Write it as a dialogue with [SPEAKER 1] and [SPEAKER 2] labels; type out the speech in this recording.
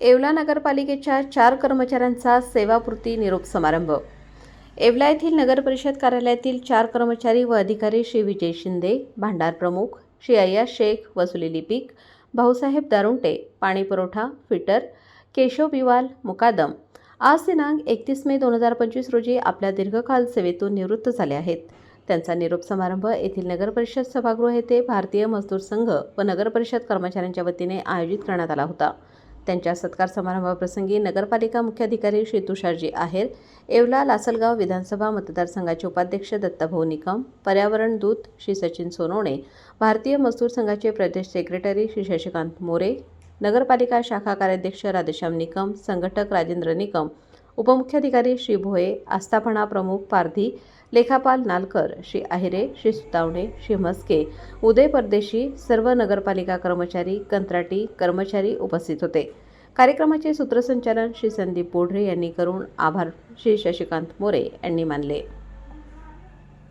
[SPEAKER 1] येवला नगरपालिकेच्या चार कर्मचाऱ्यांचा सेवापूर्ती निरोप समारंभ. येवला येथील नगरपरिषद कार्यालयातील चार कर्मचारी व अधिकारी श्री विजय शिंदे भांडार प्रमुख श्री अय्या शेख वसुली लिपिक भाऊसाहेब दारुंटे पाणीपुरवठा फिटर केशव बिवाल मुकादम. आज दिनांक एकतीस मे दोन हजार पंचवीस रोजी आपल्या दीर्घकाल सेवेतून निवृत्त झाले आहेत. त्यांचा निरोप समारंभ येथील नगरपरिषद सभागृह येथे भारतीय मजदूर संघ व नगरपरिषद कर्मचाऱ्यांच्या वतीने आयोजित करण्यात आला होता. त्यांच्या सत्कार समारंभाप्रसंगी नगरपालिका मुख्याधिकारी श्री तुषारजी आहेर येवला लासलगाव विधानसभा मतदारसंघाचे उपाध्यक्ष दत्ताभाऊ निकम पर्यावरण दूत श्री सचिन सोनवणे भारतीय मजदूर संघाचे प्रदेश सेक्रेटरी श्री शशिकांत मोरे नगरपालिका शाखा कार्याध्यक्ष राधेश्याम निकम संघटक राजेंद्र निकम उपमुख्याधिकारी श्री भोये आस्थापना प्रमुख पारधी लेखापाल नालकर श्री आहिरे श्री सुतावणे श्री म्हस्के उदय परदेशी सर्व नगरपालिका कर्मचारी कंत्राटी कर्मचारी उपस्थित होते. कार्यक्रमाचे सूत्रसंचालन श्री संदीप बोढरे यांनी करून आभार श्री शशिकांत मोरे यांनी मानले.